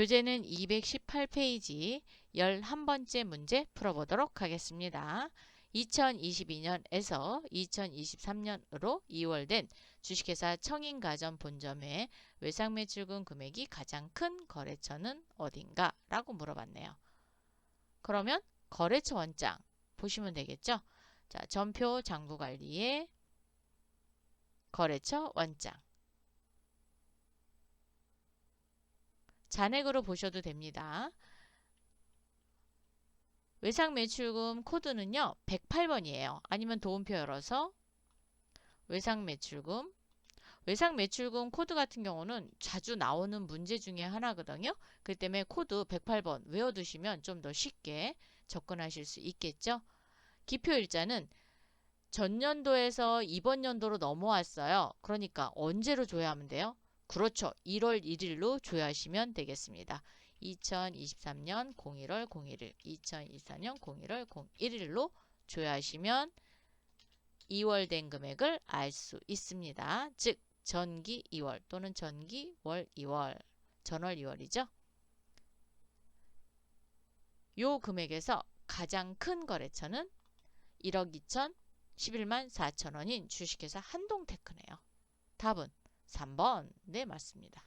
교재는 218페이지 11번째 문제 풀어보도록 하겠습니다. 2022년에서 2023년으로 2월된 주식회사 청인가전 본점의 외상 매출금 금액이 가장 큰 거래처는 어딘가? 라고 물어봤네요. 그러면 거래처 원장 보시면 되겠죠? 자, 전표 장부관리의 거래처 원장 잔액으로 보셔도 됩니다. 외상 매출금 코드는요. 108번이에요. 아니면 도움표 열어서 외상 매출금 외상 매출금 코드 같은 경우는 자주 나오는 문제 중에 하나거든요. 그 때문에 코드 108번 외워두시면 좀 더 쉽게 접근하실 수 있겠죠. 기표 일자는 전년도에서 이번 연도로 넘어왔어요. 그러니까 언제로 줘야 하면 돼요? 그렇죠. 1월 1일로 조회하시면 되겠습니다. 2023년 01월 01일, 2024년 01월 01일로 조회하시면 2월 된 금액을 알 수 있습니다. 즉 전기 2월 또는 전기 월 2월, 전월 2월이죠. 요 금액에서 가장 큰 거래처는 1억 2천 11만 4천 원인 주식회사 한동테크네요. 답은 3번. 네, 맞습니다.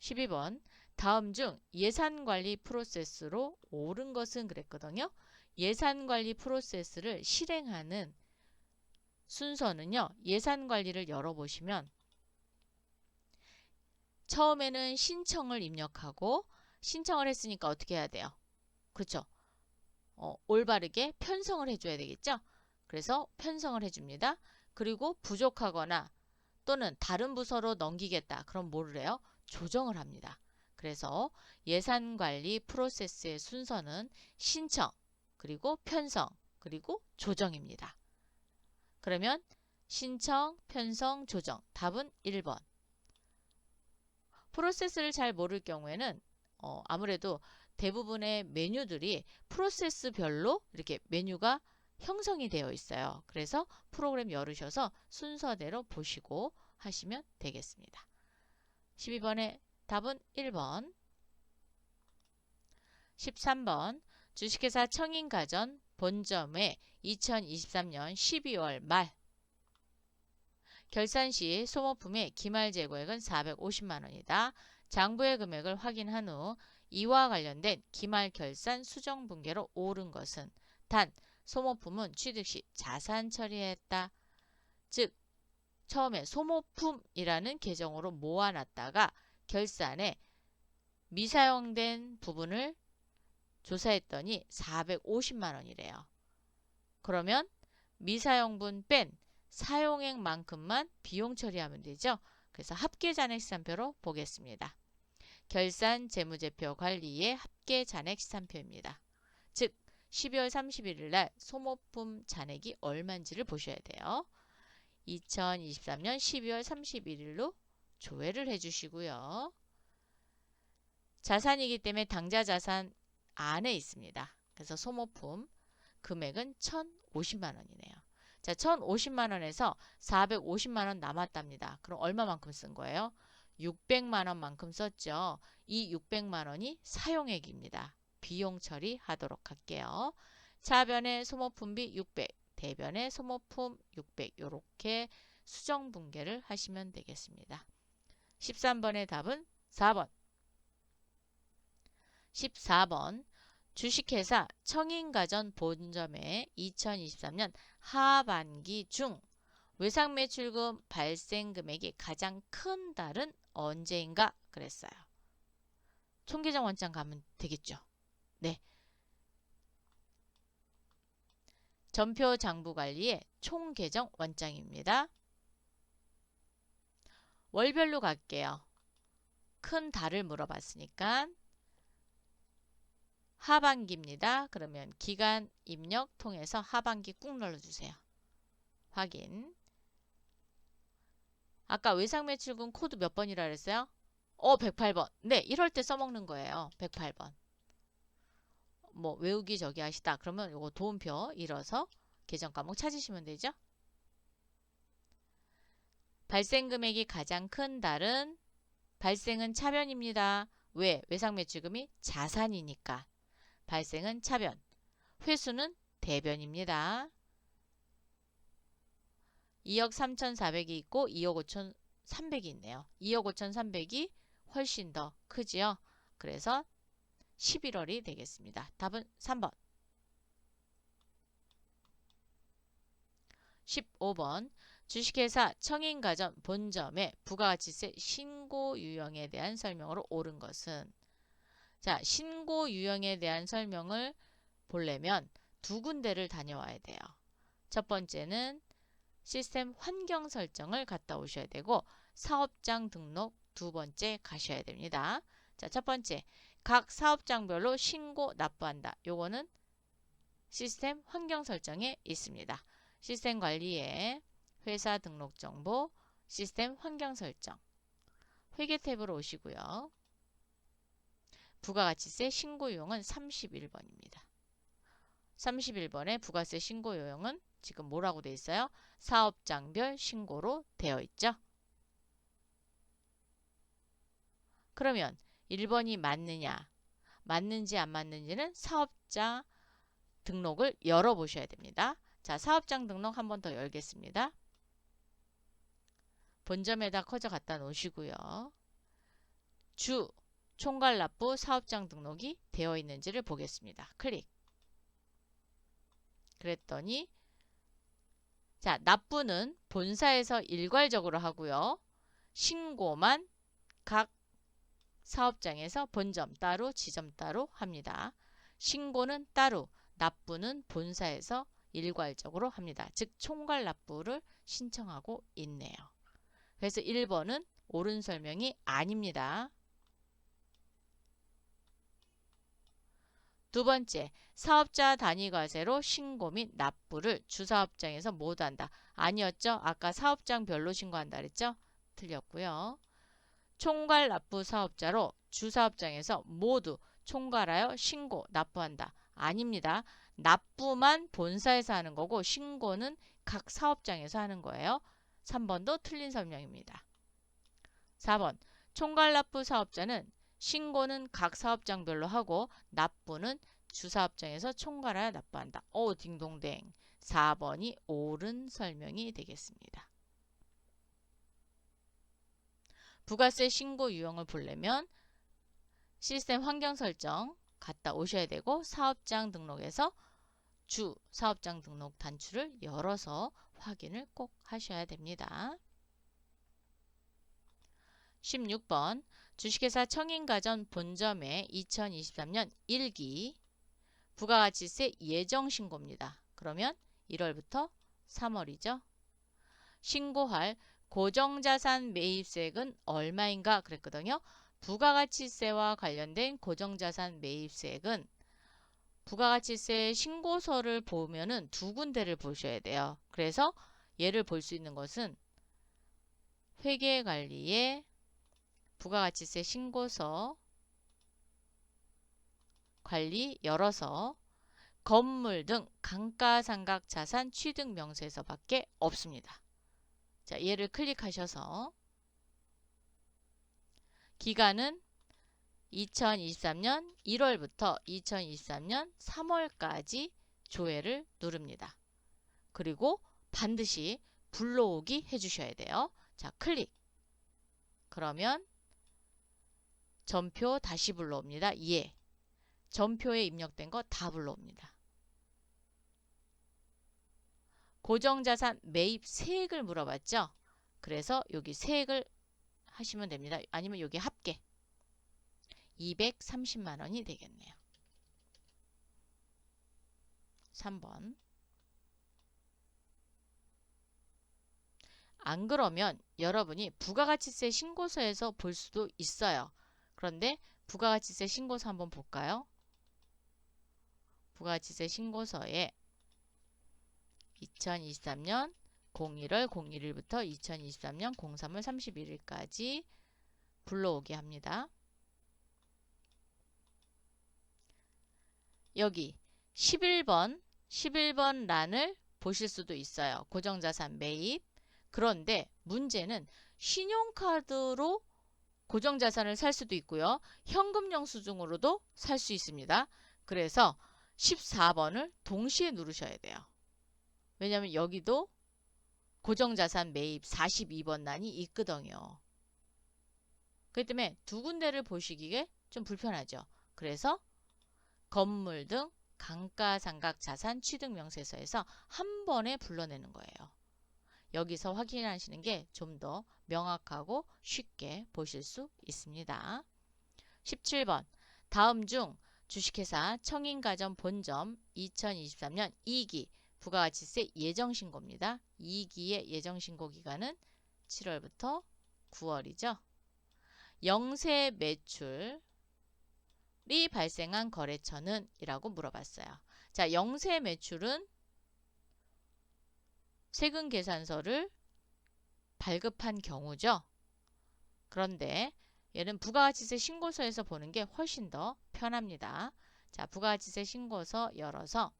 12번. 다음 중 예산 관리 프로세스로 옳은 것은 그랬거든요. 예산 관리 프로세스를 실행하는 순서는요. 예산 관리를 열어보시면 처음에는 신청을 입력하고 신청을 했으니까 어떻게 해야 돼요? 그렇죠. 어, 올바르게 편성을 해줘야 되겠죠. 그래서 편성을 해줍니다. 그리고 부족하거나 또는 다른 부서로 넘기겠다. 그럼 뭐를 해요? 조정을 합니다. 그래서 예산관리 프로세스의 순서는 신청, 그리고 편성, 그리고 조정입니다. 그러면 신청, 편성, 조정. 답은 1번. 프로세스를 잘 모를 경우에는 어, 아무래도 대부분의 메뉴들이 프로세스별로 이렇게 메뉴가 형성이 되어 있어요. 그래서 프로그램 열으셔서 순서대로 보시고 하시면 되겠습니다. 12번의 답은 1번 13번 주식회사 청인가전 본점의 2023년 12월 말 결산 시 소모품의 기말 재고액은 450만 원이다. 장부의 금액을 확인한 후 이와 관련된 기말 결산 수정 분계로 오른 것은 단 소모품은 취득 시 자산 처리했다. 즉 처음에 소모품이라는 계정으로 모아놨다가 결산에 미사용된 부분을 조사했더니 450만 원이래요. 그러면 미사용분 뺀 사용액만큼만 비용 처리하면 되죠. 그래서 합계 잔액 시산표로 보겠습니다. 결산 재무제표 관리의 합계 잔액 시산표입니다. 즉 12월 31일 날 소모품 잔액이 얼마인지를 보셔야 돼요. 2023년 12월 31일로 조회를 해주시고요. 자산이기 때문에 당좌 자산 안에 있습니다. 그래서 소모품 금액은 1,050만 원이네요. 자, 1,050만 원에서 450만 원 남았답니다. 그럼 얼마만큼 쓴 거예요? 600만 원만큼 썼죠. 이 600만 원이 사용액입니다. 비용 처리하도록 할게요. 차변의 소모품비 600, 대변의 소모품 600 이렇게 수정 분계를 하시면 되겠습니다. 13번의 답은 4번. 14번 주식회사 청인가전 본점의 2023년 하반기 중 외상 매출금 발생 금액이 가장 큰 달은 언제인가 그랬어요. 총계정 원장 가면 되겠죠. 네. 전표 장부 관리의 총 계정 원장입니다. 월별로 갈게요. 큰 달을 물어봤으니까 하반기입니다. 그러면 기간 입력 통해서 하반기 꾹 눌러주세요. 확인. 아까 외상 매출금 코드 몇 번이라 그랬어요? 어, 108번. 네, 이럴 때 써먹는 거예요. 108번. 뭐 외우기 저기 하시다. 그러면 이거 도움표 잃어서 계정 과목 찾으시면 되죠. 발생 금액이 가장 큰 달은 발생은 차변입니다. 왜? 외상 매출금이 자산이니까. 발생은 차변. 회수는 대변입니다. 2억 3,400이 있고 2억 5,300이 있네요. 2억 5,300이 훨씬 더 크지요. 그래서 11월이 되겠습니다. 답은 3번. 15번 주식회사 청인가전 본점의 부가가치세 신고 유형에 대한 설명으로 옳은 것은 자 신고 유형에 대한 설명을 보려면 두 군데를 다녀와야 돼요. 첫 번째는 시스템 환경 설정을 갔다 오셔야 되고 사업장 등록 두 번째 가셔야 됩니다. 자, 첫 번째 각 사업장별로 신고 납부한다. 요거는 시스템 환경 설정에 있습니다. 시스템 관리에 회사 등록 정보, 시스템 환경 설정. 회계 탭으로 오시고요. 부가가치세 신고 요형은 31번입니다. 31번의 부가세 신고 요형은 지금 뭐라고 되어 있어요? 사업장별 신고로 되어 있죠. 그러면 1번이 맞느냐? 맞는지 안 맞는지는 사업자 등록을 열어보셔야 됩니다. 자, 사업장 등록 한 번 더 열겠습니다. 본점에다 커져 갖다 놓으시고요. 주, 총괄 납부 사업장 등록이 되어 있는지를 보겠습니다. 클릭. 그랬더니 자, 납부는 본사에서 일괄적으로 하고요. 신고만 각 사업장에서 본점 따로 지점 따로 합니다. 신고는 따로, 납부는 본사에서 일괄적으로 합니다. 즉 총괄 납부를 신청하고 있네요. 그래서 1번은 옳은 설명이 아닙니다. 두 번째, 사업자 단위 과세로 신고 및 납부를 주사업장에서 못한다. 아니었죠? 아까 사업장별로 신고한다 그랬죠? 틀렸고요. 총괄 납부 사업자로 주사업장에서 모두 총괄하여 신고, 납부한다. 아닙니다. 납부만 본사에서 하는 거고 신고는 각 사업장에서 하는 거예요. 3번도 틀린 설명입니다. 4번 총괄 납부 사업자는 신고는 각 사업장별로 하고 납부는 주사업장에서 총괄하여 납부한다. 오 딩동댕 4번이 옳은 설명이 되겠습니다. 부가세 신고 유형을 보려면 시스템 환경 설정 갔다 오셔야 되고 사업장 등록에서 주 사업장 등록 단추를 열어서 확인을 꼭 하셔야 됩니다. 16번 주식회사 청인가전 본점의 2023년 1기 부가가치세 예정 신고입니다. 그러면 1월부터 3월이죠. 신고할 고정자산 매입세액은 얼마인가 그랬거든요. 부가가치세와 관련된 고정자산 매입세액은 부가가치세 신고서를 보면은 두 군데를 보셔야 돼요. 그래서 얘를 볼 수 있는 것은 회계관리의 부가가치세 신고서 관리 열어서 건물 등 감가상각 자산 취득 명세서밖에 없습니다. 자, 얘를 클릭하셔서 기간은 2023년 1월부터 2023년 3월까지 조회를 누릅니다. 그리고 반드시 불러오기 해주셔야 돼요. 자, 클릭. 그러면 전표 다시 불러옵니다. 예. 전표에 입력된 거 다 불러옵니다. 고정자산 매입 세액을 물어봤죠? 그래서 여기 세액을 하시면 됩니다. 아니면 여기 합계 230만 원이 되겠네요. 3번 안 그러면 여러분이 부가가치세 신고서에서 볼 수도 있어요. 그런데 부가가치세 신고서 한번 볼까요? 부가가치세 신고서에 2023년 01월 01일부터 2023년 03월 31일까지 불러오게 합니다. 여기 11번 11번 란을 보실 수도 있어요. 고정자산 매입. 그런데 문제는 신용카드로 고정자산을 살 수도 있고요. 현금 영수증으로도 살 수 있습니다. 그래서 14번을 동시에 누르셔야 돼요. 왜냐하면 여기도 고정자산 매입 42번 난이 있거든요. 그렇기 때문에 두 군데를 보시기에 좀 불편하죠. 그래서 건물 등 감가상각 자산 취득 명세서에서 한 번에 불러내는 거예요. 여기서 확인하시는 게 좀 더 명확하고 쉽게 보실 수 있습니다. 17번 다음 중 주식회사 청인가전 본점 2023년 2기 부가가치세 예정신고입니다. 2기의 예정신고 기간은 7월부터 9월이죠. 영세 매출이 발생한 거래처는 이라고 물어봤어요. 자, 영세 매출은 세금 계산서를 발급한 경우죠. 그런데 얘는 부가가치세 신고서에서 보는 게 훨씬 더 편합니다. 자, 부가가치세 신고서 열어서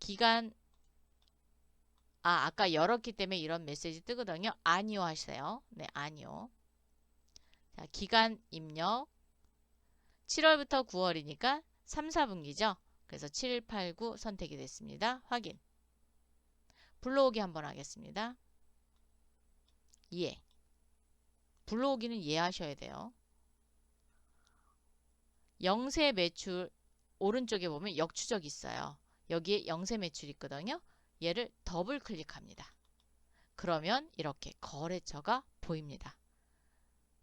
기간 아, 아까 열었기 때문에 이런 메시지 뜨거든요. 아니요 하세요. 네, 아니요. 자, 기간 입력 7월부터 9월이니까 3, 4분기죠. 그래서 7, 8, 9 선택이 됐습니다. 확인. 불러오기 한번 하겠습니다. 예. 불러오기는 이해하셔야 돼요. 영세 매출 오른쪽에 보면 역추적 있어요. 여기에 영세 매출 있거든요. 얘를 더블 클릭합니다. 그러면 이렇게 거래처가 보입니다.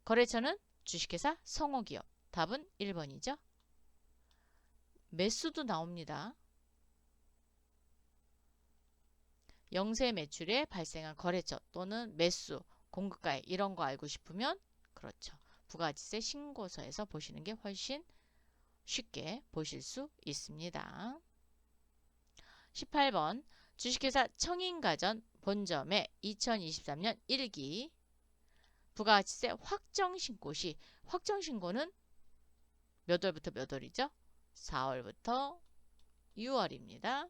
거래처는 주식회사 성호기업. 답은 1번이죠. 매수도 나옵니다. 영세 매출에 발생한 거래처 또는 매수, 공급가액 이런 거 알고 싶으면 그렇죠. 부가지세 신고서에서 보시는 게 훨씬 쉽게 보실 수 있습니다. 18번 주식회사 청인가전 본점의 2023년 1기 부가가치세 확정신고 시 확정신고는 몇 월부터 몇 월이죠? 4월부터 6월입니다.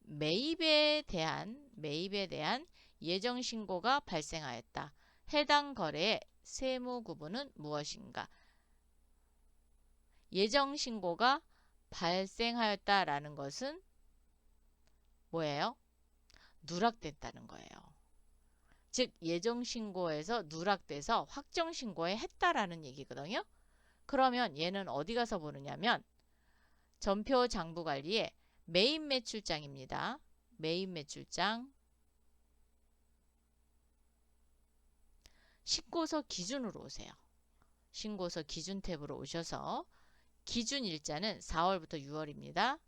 매입에 대한 매입에 대한 예정 신고가 발생하였다. 해당 거래의 세무 구분은 무엇인가? 예정 신고가 발생하였다라는 것은 뭐예요? 누락됐다는 거예요. 즉 예정 신고에서 누락돼서 확정 신고에 했다라는 얘기거든요. 그러면 얘는 어디 가서 보느냐면 전표 장부 관리에 메인 매출장입니다. 메인 매출장 신고서 기준으로 오세요. 신고서 기준 탭으로 오셔서 기준 일자는 4월부터 6월입니다.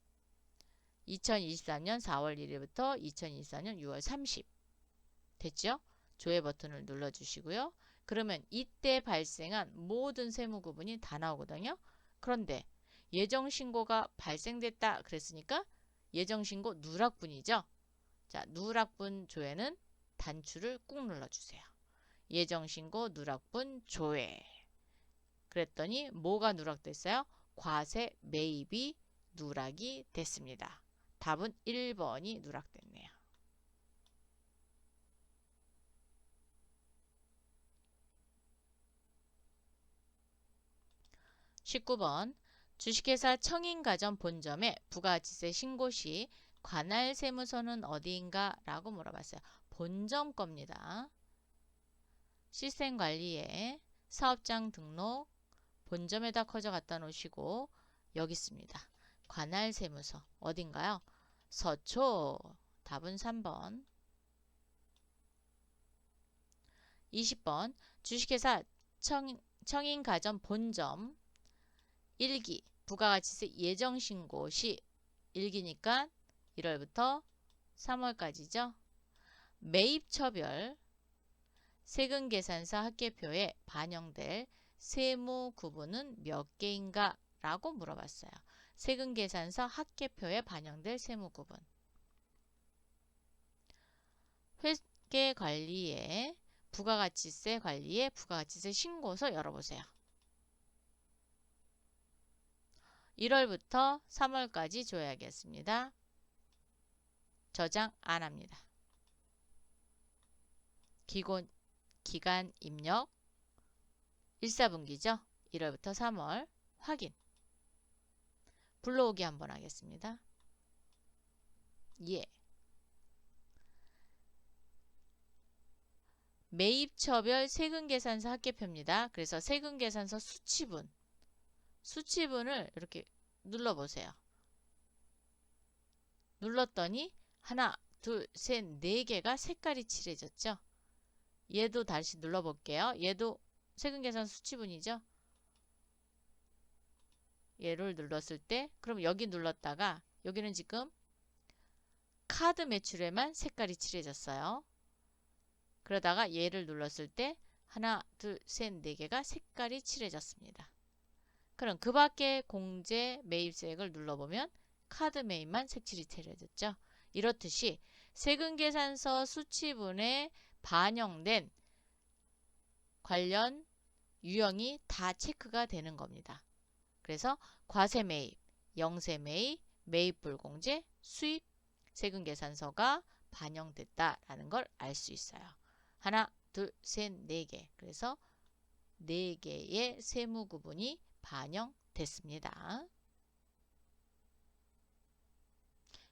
2023년 4월 1일부터 2024년 6월 30 됐죠? 조회 버튼을 눌러주시고요. 그러면 이때 발생한 모든 세무 구분이 다 나오거든요. 그런데 예정 신고가 발생됐다 그랬으니까 예정 신고 누락분이죠. 자, 누락분 조회는 단추를 꾹 눌러주세요. 예정 신고 누락분 조회. 그랬더니 뭐가 누락됐어요? 과세 매입이 누락이 됐습니다. 답은 1번이 누락됐네요. 19번 주식회사 청인가전 본점의 부가가치세 신고 시 관할 세무서는 어디인가? 라고 물어봤어요. 본점 겁니다. 시스템 관리에 사업장 등록 본점에다 커져 갖다 놓으시고 여기 있습니다. 관할 세무서 어딘가요? 서초 답은 3번 20번 주식회사 청, 청인가전 본점 1기 부가가치세 예정신고 시 1기니까 1월부터 3월까지죠. 매입처별 세금계산서 합계표에 반영될 세무 구분은 몇 개인가? 라고 물어봤어요. 세금 계산서 합계표에 반영될 세무 구분. 회계 관리에 부가가치세 관리에 부가가치세 신고서 열어보세요. 1월부터 3월까지 줘야겠습니다. 저장 안 합니다. 기본 기간 입력 1사분기죠. 1월부터 3월 확인. 불러오기 한번 하겠습니다. 예. 매입처별 세금계산서 합계표입니다. 그래서 세금계산서 수치분, 수치분을 이렇게 눌러보세요. 눌렀더니 하나, 둘, 셋, 네 개가 색깔이 칠해졌죠. 얘도 다시 눌러볼게요. 얘도 세금계산 수치분이죠. 얘를 눌렀을 때 그럼 여기 눌렀다가 여기는 지금 카드 매출에만 색깔이 칠해졌어요. 그러다가 얘를 눌렀을 때 하나, 둘, 셋, 네 개가 색깔이 칠해졌습니다. 그럼 그 밖에 공제 매입세액을 눌러보면 카드 매입만 색칠이 칠해졌죠. 이렇듯이 세금계산서 수치분에 반영된 관련 유형이 다 체크가 되는 겁니다. 그래서 과세 매입, 영세 매입, 매입 불공제, 수입 세금 계산서가 반영됐다라는 걸 알 수 있어요. 하나, 둘, 셋, 네 개. 그래서 네 개의 세무 구분이 반영됐습니다.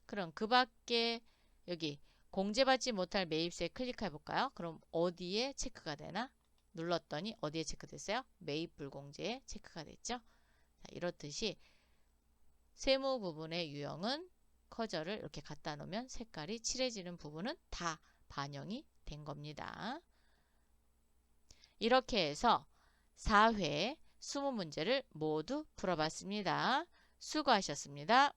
그럼 그 밖에 여기 공제받지 못할 매입세 클릭해 볼까요? 그럼 어디에 체크가 되나? 눌렀더니 어디에 체크됐어요? 매입 불공제에 체크가 됐죠? 자, 이렇듯이 세무 부분의 유형은 커저를 이렇게 갖다 놓으면 색깔이 칠해지는 부분은 다 반영이 된 겁니다. 이렇게 해서 4회 20문제를 모두 풀어봤습니다. 수고하셨습니다.